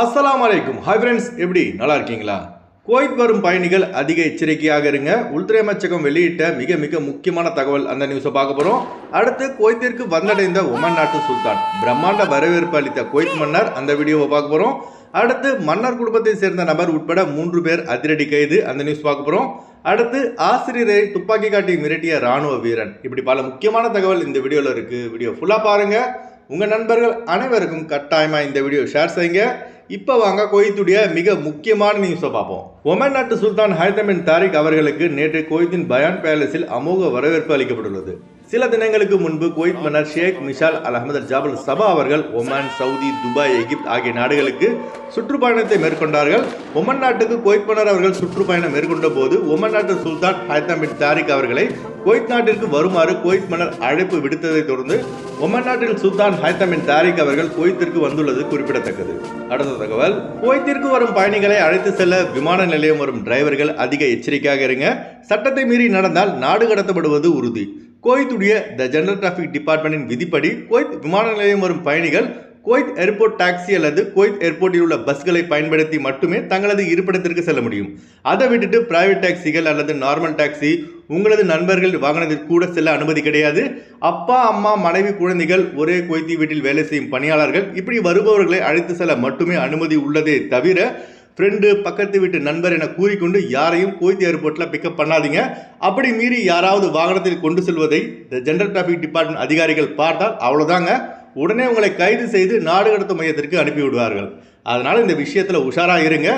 அஸ்லாம் வலைக்கும் hi friends எப்படி? நல்லா இருக்கீங்களா? குவைத் வரும் பயணிகள் அதிக எச்சரிக்கையாக இருங்க. உள்துறை அமைச்சகம் வெளியிட்ட மிக மிக முக்கியமான தகவல் அந்த நியூஸை பார்க்க போகிறோம் அடுத்து குவைத்திற்கு வந்தடைந்த ஒமன் நாட்டு சுல்தான். பிரம்மாண்ட வரவேற்பு அளித்த குவைத் மன்னர் அந்த வீடியோவை பார்க்க போகிறோம் அடுத்து மன்னர் குடும்பத்தை சேர்ந்த நபர் உட்பட மூன்று பேர் அதிரடி கைது அந்த நியூஸ் பார்க்க போகிறோம் அடுத்து ஆசிரியரை துப்பாக்கி காட்டி மிரட்டிய ராணுவ வீரன். இப்படி பல முக்கியமான தகவல் இந்த வீடியோவில் இருக்குது வீடியோ ஃபுல்லாக பாருங்கள் உங்கள் நண்பர்கள் அனைவருக்கும் கட்டாயமாக இந்த வீடியோ ஷேர் செய்யுங்க. இப்போ வாங்க கோயத்துடைய மிக முக்கியமான நியூஸை பார்ப்போம். ஒமன் நாட்டு சுல்தான் ஹைதமின் தாரிக் அவர்களுக்கு நேற்று கோயத்தின் பயான் பேலஸில் அமோக வரவேற்பு அளிக்கப்பட்டுள்ளது. சில தினங்களுக்கு முன்பு குவைத் மன்னர் ஷேக் மிஷால் அல் அஹமது ஜாபல் சபா அவர்கள் ஒமான் சவுதி துபாய் எகிப்த் ஆகிய நாடுகளுக்கு சுற்றுப்பயணத்தை மேற்கொண்டார்கள். ஒமன் நாட்டுக்கு குவைத் மன்னர் அவர்கள் சுற்றுப்பயணம் மேற்கொண்ட போது ஒமன் நாட்டு சுல்தான் ஹைதம் பின் தாரிக் அவர்களை குவைத் நாட்டிற்கு வருமாறு குவைத் மன்னர் அழைப்பு விடுத்ததை தொடர்ந்து ஒமன் நாட்டில் சுல்தான் ஹைதம் பின் தாரிக் அவர்கள் குவைத்திற்கு வந்துள்ளது குறிப்பிடத்தக்கது. அடுத்த தகவல். குவைத்திற்கு வரும் பயணிகளை அழைத்து செல்ல விமான நிலையம் வரும் டிரைவர்கள் அதிக எச்சரிக்கையாக இருங்க. சட்டத்தை மீறி நடந்தால் நாடு கடத்தப்படுவது உறுதி. குவைத்துடைய த ஜெனரல் டிராஃபிக் டிபார்ட்மெண்டின் விதிப்படி குவைத் விமான நிலையம் வரும் பயணிகள் குவைத் ஏர்போர்ட் டாக்ஸி அல்லது குவைத் ஏர்போர்ட்டில் உள்ள பஸ்களை பயன்படுத்தி மட்டுமே தங்களது இருப்பிடத்திற்கு செல்ல முடியும். அதை விட்டுட்டு பிரைவேட் டாக்ஸிகள் அல்லது நார்மல் டாக்ஸி உங்களது நண்பர்கள் வாகனத்தில் கூட செல்ல அனுமதி கிடையாது. அப்பா அம்மா மனைவி குழந்தைகள் ஒரே குவைத்தி வீட்டில் வேலை செய்யும் பணியாளர்கள் இப்படி வருபவர்களை அழைத்து செல்ல மட்டுமே அனுமதி உள்ளதே தவிர ஃப்ரெண்டு பக்கத்து வீட்டு நண்பர் என கூறிக்கொண்டு யாரையும் கோய்த்தி ஏர்போர்ட்டில் பிக்கப் பண்ணாதீங்க. அப்படி மீறி யாராவது வாகனத்தில் கொண்டு செல்வதை இந்த ஜென்ரல் டிராஃபிக் டிபார்ட்மெண்ட் அதிகாரிகள் பார்த்தால் அவ்வளோதாங்க உடனே உங்களை கைது செய்து நாடு கடத்தும் மையத்திற்கு அனுப்பிவிடுவார்கள். அதனால் இந்த விஷயத்தில் உஷாராக இருங்க.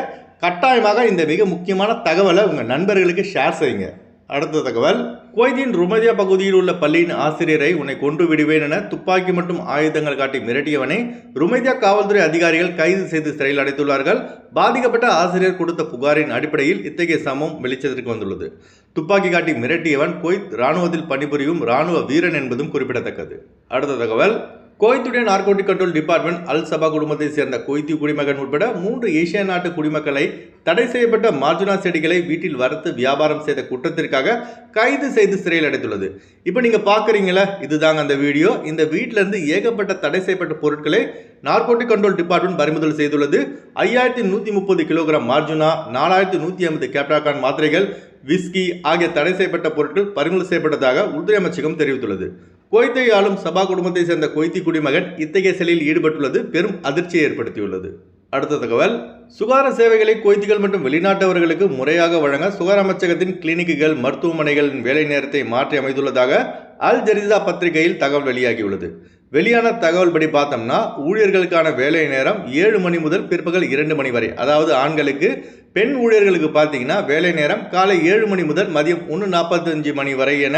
கட்டாயமாக இந்த மிக முக்கியமான தகவலை உங்கள் நண்பர்களுக்கு ஷேர் செய்யுங்க. அடுத்த தகவல். குவைத்தின் ருமதியா பகுதியில் உள்ள பள்ளியின் ஆசிரியரை உன்னை கொன்று விடுவேன் என துப்பாக்கி மற்றும் ஆயுதங்கள் காட்டி மிரட்டியவனை ருமதியா காவல்துறை அதிகாரிகள் கைது செய்து சிறையில் அடைத்துள்ளார்கள். பாதிக்கப்பட்ட ஆசிரியர் கொடுத்த புகாரின் அடிப்படையில் இத்தகைய சமம் வெளிச்சத்திற்கு வந்துள்ளது. துப்பாக்கி காட்டி மிரட்டியவன் குவைத் ராணுவத்தில் பணிபுரியும் ராணுவ வீரன் என்பதும் குறிப்பிடத்தக்கது. அடுத்த தகவல். கோயத்துடைய narcotic control department Al Sabah குடும்பத்தை சேர்ந்த கொய்த்தி குடிமகன் உட்பட மூன்று ஏசிய நாட்டு குடிமக்களை தடை செய்யப்பட்ட மார்ஜுனா செடிகளை வீட்டில் வறுத்து வியாபாரம் செய்த குற்றத்திற்காக கைது செய்து சிறையில் அடைத்துள்ளது. இப்போ நீங்கள் பார்க்குறீங்களா இதுதாங்க அந்த வீடியோ. இந்த வீட்டிலேருந்து ஏகப்பட்ட தடை செய்யப்பட்ட பொருட்களை நார்கோட்டிக் கண்ட்ரோல் டிபார்ட்மெண்ட் பறிமுதல் செய்துள்ளது. ஐயாயிரத்தி நூற்றி முப்பது கிலோகிராம் மார்ஜுனா நாலாயிரத்தி நூற்றி ஐம்பது கேப்டாகான் மாத்திரைகள் விஸ்கி ஆகிய தடை செய்யப்பட்ட பொருட்கள் பறிமுதல் செய்யப்பட்டதாக உள்துறை அமைச்சகம் தெரிவித்துள்ளது. குவைத்தை ஆளும் சபா குடும்பத்தை சேர்ந்த கொய்த்தி குடிமகன் இத்தகைய செயலில் ஈடுபட்டுள்ளது பெரும் அதிர்ச்சியை ஏற்படுத்தியுள்ளது. அடுத்த தகவல் சுகாதார சேவைகளை கொய்த்திகள் மற்றும் வெளிநாட்டவர்களுக்கு முறையாக வழங்க சுகார அமைச்சகத்தின் கிளினிக்குகள் மருத்துவமனைகளின் வேலை நேரத்தை மாற்றி அமைத்துள்ளதாக அல் ஜரிதா பத்திரிகையில் தகவல் வெளியாகியுள்ளது. வெளியான தகவல் படி பார்த்தோம்னா ஊழியர்களுக்கான வேலை நேரம் ஏழு மணி முதல் பிற்பகல் இரண்டு மணி வரை. அதாவது ஆண்களுக்கு பெண் ஊழியர்களுக்கு பார்த்தீங்கன்னா வேலை நேரம் காலை ஏழு மணி முதல் மதியம் ஒன்று நாற்பத்தஞ்சு மணி வரை என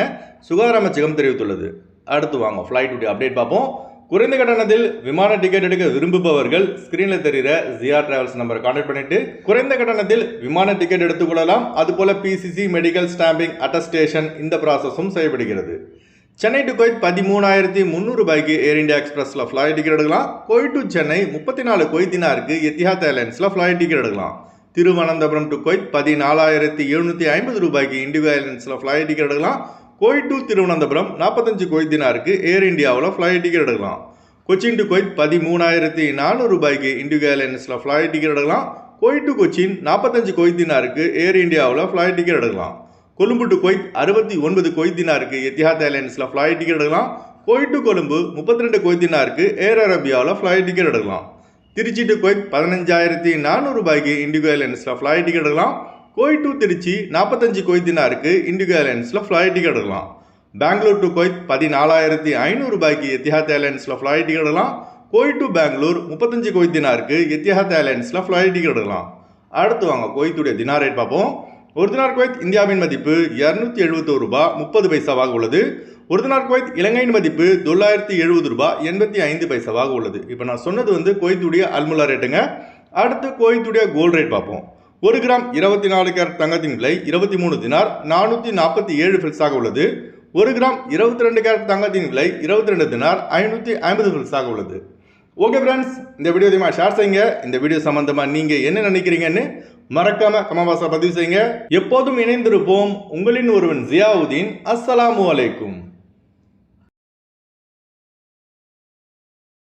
சுகாதார அமைச்சகம் தெரிவித்துள்ளது. அடுத்து வாங்க ஃப்ளைட்டுடைய அப்டேட் பார்ப்போம். குறைந்த கட்டணத்தில் விமான டிக்கெட் எடுக்க விரும்புபவர்கள் ஸ்கிரீனில் தெரிகிற ஜிஆர் டிராவல்ஸ் நம்பரை கான்டாக்ட் பண்ணிட்டு குறைந்த கட்டணத்தில் விமான டிக்கெட் எடுத்துக்கொள்ளலாம் அதுபோல பிசிசி மெடிக்கல் ஸ்டாம்பிங் அட்டஸ்டேஷன் இந்த ப்ராசஸும் செய்யப்படுகிறது சென்னை டு கோயத் பதிமூணாயிரத்தி முந்நூறு ரூபாய்க்கு ஏர் இந்தியா எக்ஸ்பிரஸில் ஃப்ளைட் டிக்கெட் எடுக்கலாம். கோயட் டு சென்னை முப்பத்தி நாலு கொய்தினாருக்கு எத்திஹாத் ஏர்லைன்ஸில் ஃப்ளைட் டிக்கெட் எடுக்கலாம். திருவனந்தபுரம் டு கோயத் பதினாலாயிரத்தி எழுநூற்றி ஐம்பது ரூபாய்க்கு இண்டிகோ ஏர்லைன்ஸில் ஃப்ளைட் டிக்கெட் எடுக்கலாம். கோயட் டு திருவனந்தபுரம் நாற்பத்தஞ்சு கொய்தினாருக்கு ஏர் இந்தியாவில் ஃப்ளைட் டிக்கெட் எடுக்கலாம். கொச்சின் டு கோயத் பதிமூணாயிரத்தி நானூறு ரூபாய்க்கு இண்டிகோ ஏர்லைன்ஸில் ஃப்ளைட் டிக்கெட் எடுக்கலாம். கோயட் டு கொச்சின் நாற்பத்தஞ்சு கொய்தினாருக்கு ஏர் இந்தியாவில் ஃப்ளைட் டிக்கெட் எடுக்கலாம். கொழும்பு டு கொய்த் அறுபத்தி ஒன்பது கொய்தினாருக்கு எத்திஹாத் ஏர்லைன்ஸில் ஃப்ளைட் டிக்கெட் எடுக்கலாம். கோயட் டு கொழும்பு முப்பத்தி ரெண்டு கொய்தினாருக்கு ஏர் அரேபியாவில் ஃப்ளைட் டிக்கெட் எடுக்கலாம். திருச்சி டு கொய்த் பதினஞ்சாயிரத்தி நானூறு ரூபாய்க்கு இண்டிகோ ஏர்லைன்ஸில் ஃப்ளைட் டிக்கெட் எடுக்கலாம். கோயி டு திருச்சி நாற்பத்தஞ்சு கொய்தினாருக்கு இண்டிகோ ஏர்லைன்ஸில் ஃப்ளைட் டிக்கெட் எடுக்கலாம். பெங்களூர் டு கொய்த் பதினாலாயிரத்தி ஐநூறு ரூபாய்க்கு எத்திஹாத் ஏர்லைன்ஸில் ஃப்ளைட் டிக்கெட் எடுக்கலாம். கோயி டு பெங்களூர் முப்பத்தஞ்சு கொய்தினாருக்கு எத்திஹாத் ஏர்லைன்ஸில் ஃப்ளைட் டிக்கெட் எடுக்கலாம். அடுத்து வாங்க கொய்த்துடைய தினார் ரேட் பார்ப்போம். ஒரு தினார் குவைத் இந்தியாவின் மதிப்பு இரநூத்தி எழுபத்தோரு ரூபாய் முப்பது பைசாவாக உள்ளது. ஒரு தினார் குவைத் இலங்கையின் மதிப்பு தொள்ளாயிரத்தி எழுபது ரூபாய் எண்பத்தி ஐந்து பைசாவாக உள்ளது. இப்போ நான் சொன்னது வந்து குவைத்துடைய அல்முலா ரேட்டுங்க அடுத்து குவைத்துடைய கோல்ட் ரேட் பார்ப்போம். ஒரு கிராம் இருபத்தி நாலு கேரட் தங்கத்தின் விலை இருபத்தி மூணு தினார் நானூற்றி நாற்பத்தி ஏழு ஃபில்ஸாக உள்ளது. ஒரு கிராம் இருபத்தி ரெண்டு கேரட் தங்கத்தின் விலை இருபத்தி ரெண்டு தினார் ஐநூற்றி ஐம்பது ஃபில்ஸாக உள்ளது. ஓகே ஃப்ரெண்ட்ஸ் இந்த வீடியோ அதிகமாக ஷேர் செய்யுங்க. இந்த வீடியோ சம்பந்தமாக நீங்கள் என்ன நினைக்கிறீங்கன்னு மறக்காம கமபாசா பதிவு செய்யுங்க. எப்போதும் இணைந்திருப்போம் உங்களின் ஒருவன் ஜியாவுதீன். அஸ்ஸலாமு அலைக்கும்.